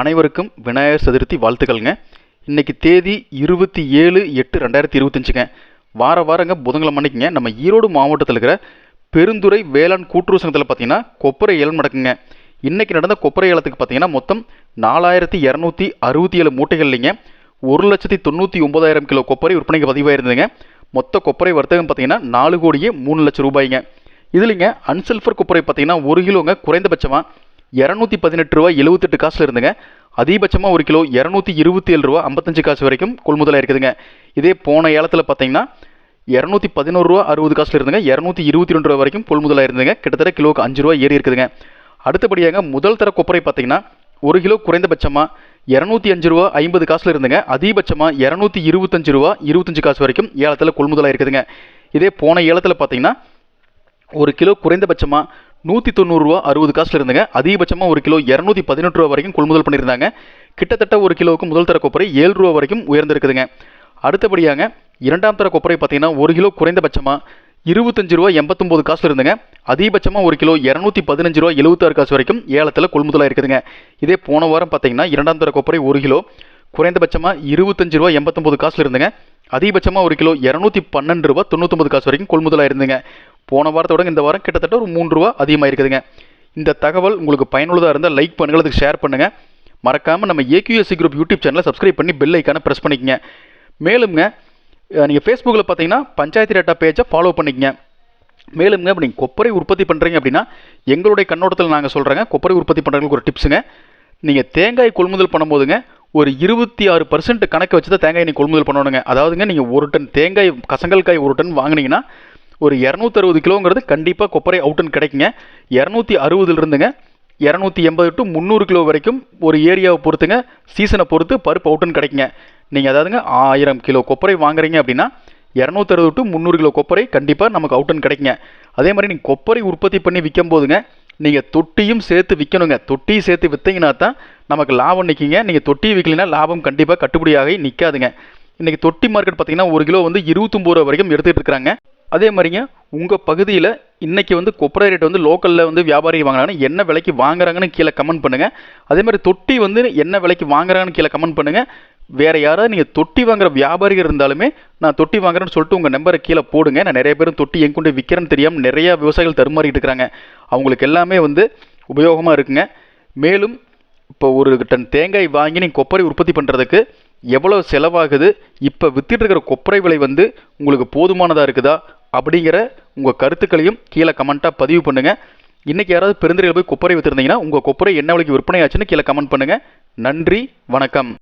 அனைவருக்கும் விநாயகர் சதுர்த்தி வாழ்த்துக்கள்ங்க. இன்றைக்கி தேதி இருபத்தி ஏழு எட்டு ரெண்டாயிரத்தி இருபத்தஞ்சுங்க. வார வாரங்க புதன்கிழமை அன்னைக்குங்க. நம்ம ஈரோடு மாவட்டத்தில் இருக்கிற பெருந்துறை வேளாண் கூட்டுறவு சங்கத்தில் பார்த்தீங்கன்னா கொப்பரை ஏலம் நடக்குங்க. இன்றைக்கி நடந்த கொப்பரை ஏலத்துக்கு பார்த்தீங்கன்னா மொத்தம் நாலாயிரத்தி இரநூத்தி அறுபத்தி ஏழு மூட்டைகள் இல்லைங்க ஒரு லட்சத்தி தொண்ணூற்றி ஒன்பதாயிரம் கிலோ கொப்பரை விற்பனைக்கு பதிவாயிருந்ததுங்க. மொத்த கொப்பரை வர்த்தகம் பார்த்தீங்கன்னா நாலு கோடியே மூணு லட்சம் ரூபாய்ங்க. இதுலிங்க அன்சல்ஃபர் கொப்பரை பார்த்தீங்கன்னா ஒரு கிலோங்க குறைந்தபட்சமாக இரநூத்தி பதினெட்டு ரூபா எழுபத்தெட்டு காசுல இருந்துங்க. அதிகபட்சமாக ஒரு கிலோ இரநூத்தி இருபத்தி ஏழு ரூபா ஐம்பத்தஞ்சு காசு வரைக்கும் கொள்முதலாக இருக்குதுங்க. இதே போன ஏலத்தில் பார்த்தீங்கன்னா இரநூத்தி பதினோரு ரூபா அறுபது காசில் இருந்துங்க. இரநூத்தி இருபத்தி ரெண்டு ரூபா வரைக்கும் கொள்முதலாக இருந்துங்க. கிட்டத்தட்ட கிலோக்கு அஞ்சு ரூபா ஏறி இருக்குதுங்க. அடுத்தபடியாக முதல் தர கொப்பரை பார்த்தீங்கன்னா ஒரு கிலோ குறைந்தபட்சமாக இரநூத்தி அஞ்சு ரூபா ஐம்பது காசுல இருந்துங்க. அதிகபட்சமாக இரநூத்தி இருபத்தஞ்சு ரூபா இருபத்தஞ்சு காசு வரைக்கும் ஏலத்தில் கொள்முதலாக இருக்குதுங்க. இதே போன ஏலத்தில் பார்த்தீங்கன்னா ஒரு கிலோ குறைந்தபட்சமாக நூற்றி தொண்ணூறுரூவா அறுபது காசில் இருந்துங்க. அதிகபட்சமாக ஒரு கிலோ இரநூத்தி பதினெட்டு ரூபா வரைக்கும் கொள்முதல் பண்ணியிருந்தாங்க. கிட்டத்தட்ட ஒரு கிலோவுக்கு முதல் தர கொப்பரை ஏழு ரூபா வரைக்கும் உயர்ந்திருக்குதுங்க. அடுத்தபடியாக இரண்டாம் தர கொப்பரை பார்த்தீங்கன்னா ஒரு கிலோ குறைந்தபட்சமாக இருபத்தஞ்சு ரூபா எண்பத்தொம்போது காசு இருந்துங்க. அதிகபட்சமாக ஒரு கிலோ இரநூத்தி பதினஞ்சு ரூபா எழுபத்தாறு காசு வரைக்கும் ஏலத்தில் கொள்முதலாக இருக்குதுங்க. இதே போன வாரம் பார்த்தீங்கன்னா இரண்டாம் தர கொப்பரை ஒரு கிலோ குறைந்தபட்சமாக இருபத்தஞ்சு ரூபா எண்பத்தொம்போது காசில் இருந்துங்க. அதிகபட்சமாக ஒரு கிலோ இரநூத்தி பன்னெண்டு ரூபா தொண்ணூத்தொம்பது காசு வரைக்கும் கொள்முதலாக இருந்துங்க போன வாரத்தோட இந்த வாரம் கிட்டத்தட்ட ஒரு மூன்று ரூபா அதிகமாக இருக்குதுங்க இந்த தகவல் உங்களுக்கு பயனுள்ளதாக இருந்தால் லைக் பண்ணுங்கள் அதுக்கு ஷேர் பண்ணுங்கள் மறக்காமல் நம்ம A Q S C group YouTube சேனலை சப்ஸ்கிரைப் பண்ணி பெல் ஐக்கானை ப்ரெஸ் பண்ணிக்கங்க. மேலுங்க நீங்கள் ஃபேஸ்புக்கில் பார்த்தீங்கன்னா பஞ்சாயத்து டேட்டா பேஜை ஃபாலோ பண்ணிக்கங்க. மேலும்ங்க இப்போ நீங்கள் கொப்பரை உற்பத்தி பண்ணுறீங்க அப்படின்னா எங்களுடைய கண்ணோட்டத்தில் நாங்கள் சொல்கிறேங்க கொப்பரை உற்பத்தி பண்ணுறவங்களுக்கு ஒரு டிப்ஸுங்க நீங்கள் தேங்காய் கொள்முதல் பண்ணும்போதுங்க ஒரு இருபத்தி ஆறு பர்சன்ட் கணக்கு வச்சு தான் தேங்காய் நீங்கள் கொள்முதல் பண்ணணுங்க. அதாவதுங்க நீங்கள் ஒரு டன் தேங்காய் கசங்கல் காய் ஒரு டன் வாங்குனீங்கன்னா ஒரு இரநூத்தறுபது கிலோங்கிறது கண்டிப்பாக கொப்பரை அவுட்டன் கிடைக்குங்க. இரநூத்தி அறுபதுலேருந்துங்க இரநூத்தி எண்பது டு முந்நூறு கிலோ வரைக்கும் ஒரு ஏரியாவை பொறுத்துங்க சீசனை பொறுத்து பருப்பு அவுட்டன் கிடைக்குங்க. நீங்கள் அதாவதுங்க ஆயிரம் கிலோ கொப்பரை வாங்குறீங்க அப்படின்னா இரநூத்தறுபது டு முந்நூறு கிலோ கொப்பரை கண்டிப்பாக நமக்கு அவுட்டன் கிடைக்குங்க. அதே மாதிரி நீங்கள் கொப்பரை உற்பத்தி பண்ணி விற்கும் போதுங்க நீங்கள் தொட்டியும் சேர்த்து விற்கணுங்க தொட்டியும் சேர்த்து விற்றீங்கன்னா தான் நமக்கு லாபம் நிற்கிங்க நீங்கள் தொட்டி விற்கலைன்னா லாபம் கண்டிப்பாக கட்டுப்படியாகி நிற்காதுங்க இன்றைக்கி தொட்டி மார்க்கெட் பார்த்தீங்கன்னா ஒரு கிலோ வந்து இருபத்தொம்பது ரூபா வரைக்கும் எடுத்துகிட்டு இருக்கிறாங்க அதே மாதிரிங்க உங்கள் பகுதியில் இன்றைக்கி வந்து கொப்பரை ரேட் வந்து லோக்கலில் வந்து வியாபாரி வாங்குறாங்கன்னா என்ன விலைக்கு வாங்குறாங்கன்னு கீழே கமெண்ட் பண்ணுங்கள் அதே மாதிரி தொட்டி வந்து என்ன விலைக்கு வாங்குறாங்கன்னு கீழே கமெண்ட் பண்ணுங்கள் வேறு யாராவது நீங்கள் தொட்டி வாங்குற வியாபாரிகள் இருந்தாலுமே நான் தொட்டி வாங்குறேன்னு சொல்லிட்டு உங்கள் நம்பரை கீழே போடுங்க. நான் நிறைய பேரும் தொட்டி எங்க கொண்டு விற்கிறேன்னு தெரியாமல் நிறையா விவசாயிகள் தருமாறிட்டு இருக்கிறாங்க அவங்களுக்கு எல்லாமே வந்து உபயோகமாக இருக்குங்க. மேலும் இப்போ ஒரு டன் தேங்காய் வாங்கி நீங்கள் கொப்பரை உற்பத்தி பண்ணுறதுக்கு எவ்வளோ செலவாகுது? இப்போ வித்துட்டு இருக்கிற கொப்பரை விலை வந்து உங்களுக்கு போதுமானதாக இருக்குதா? அப்படிங்கிற உங்கள் கருத்துக்களையும் கீழே கமெண்ட்டாக பதிவு பண்ணுங்கள் இன்றைக்கி யாராவது பெருந்திரையில் போய் கொப்பரை விற்றுருந்தீங்கன்னா உங்கள் கொப்பரை என்ன விலைக்கு விற்பனை ஆச்சுன்னு கீழே கமெண்ட் பண்ணுங்கள் நன்றி வணக்கம்.